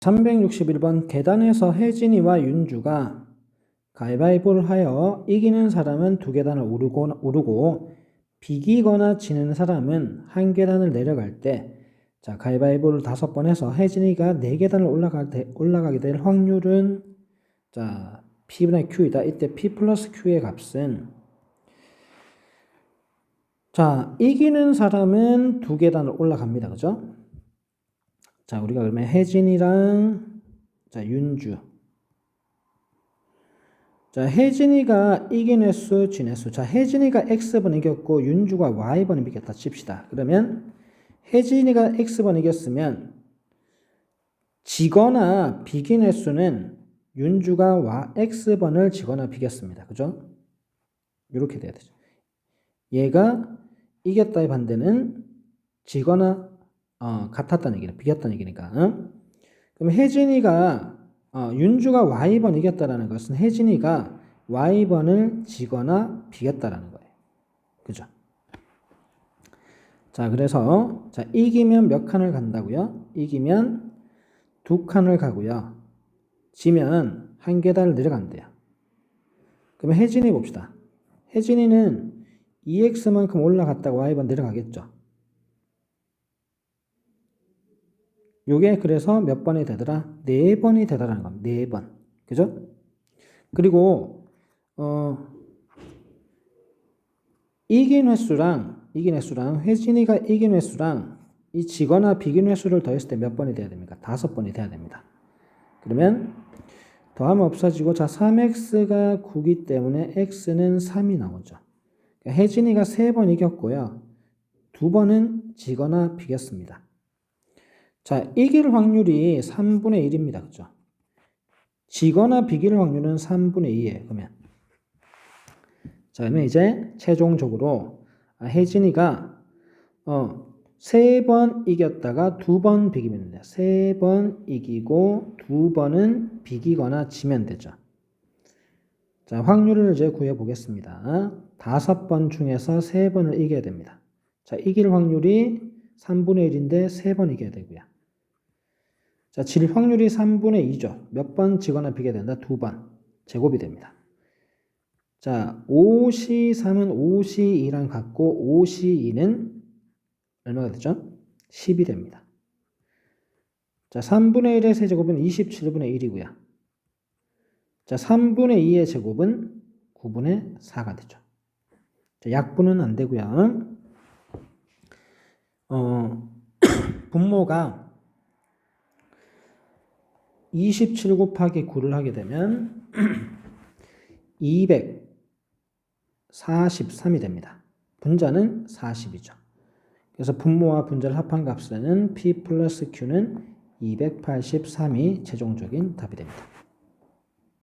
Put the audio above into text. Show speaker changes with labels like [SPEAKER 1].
[SPEAKER 1] 361번 계단에서 혜진이와 윤주가 가위바위보를 하여 이기는 사람은 두 계단을 오르고, 오르고 비기거나 지는 사람은 한 계단을 내려갈 때 자, 가위바위보를 다섯 번 해서 혜진이가 네 계단을 올라갈 때, 올라가게 될 확률은 자, P분의 Q이다. 이때 P 플러스 Q의 값은 자, 이기는 사람은 두 계단을 올라갑니다. 그죠? 자, 우리가 그러면 혜진이랑 자, 윤주. 자, 혜진이가 이긴 횟수, 진 횟수. 자, 혜진이가 X번 이겼고 윤주가 Y번 이겼다 칩시다. 그러면 혜진이가 X번 이겼으면 지거나 비긴 횟수는 윤주가 Y, X번을 지거나 비겼습니다. 그죠? 이렇게 돼야 되죠. 얘가 이겼다의 반대는 지거나 어, 같았다는 얘기는 비겼다는 얘기니까. 응? 그럼 혜진이가 어, 윤주가 Y번 이겼다라는 것은 혜진이가 Y번을 지거나 비겼다라는 거예요. 그죠? 자, 그래서 자, 이기면 몇 칸을 간다고요? 이기면 두 칸을 가고요. 지면 한 계단을 내려간대요. 그러면 혜진이 봅시다. 혜진이는 2x만큼 올라갔다가 y번 내려가겠죠. 요게 그래서 몇 번이 되더라? 네 번이 되더라는 겁니다. 네 번. 그죠? 그리고 어 이긴 횟수랑 이긴 횟수랑 혜진이가 이긴 횟수랑 이 지거나 비긴 횟수를 더했을 때 몇 번이 돼야 됩니까? 다섯 번이 돼야 됩니다. 그러면 더하면 없어지고 자 3x가 9기 때문에 x는 3이 나오죠. 그러니까 혜진이가 세번 이겼고요. 두 번은 지거나 비겼습니다. 자, 이길 확률이 3분의 1입니다. 그죠? 지거나 비길 확률은 3분의 2예요. 그러면. 자, 그러면 이제 최종적으로 아, 혜진이가 어, 세 번 이겼다가 두 번 비기면 됩니다. 세번 이기고 두 번은 비기거나 지면 되죠. 자, 확률을 이제 구해 보겠습니다. 다섯 번 중에서 세 번을 이겨야 됩니다. 자, 이길 확률이 3분의 1인데 세 번 이겨야 되고요. 자, 질 확률이 3분의 2죠. 몇번 지거나 비게 된다? 두 번. 제곱이 됩니다. 자, 5C3은 5C2랑 같고 5C2는 얼마가 되죠? 10이 됩니다. 자, 3분의 1의 세제곱은 27분의 1이고요. 자, 3분의 2의 제곱은 9분의 4가 되죠. 자, 약분은 안 되고요. 어, 분모가 27 곱하기 9를 하게 되면 243이 됩니다. 분자는 40이죠. 그래서 분모와 분자를 합한 값은 P 플러스 Q는 283이 최종적인 답이 됩니다.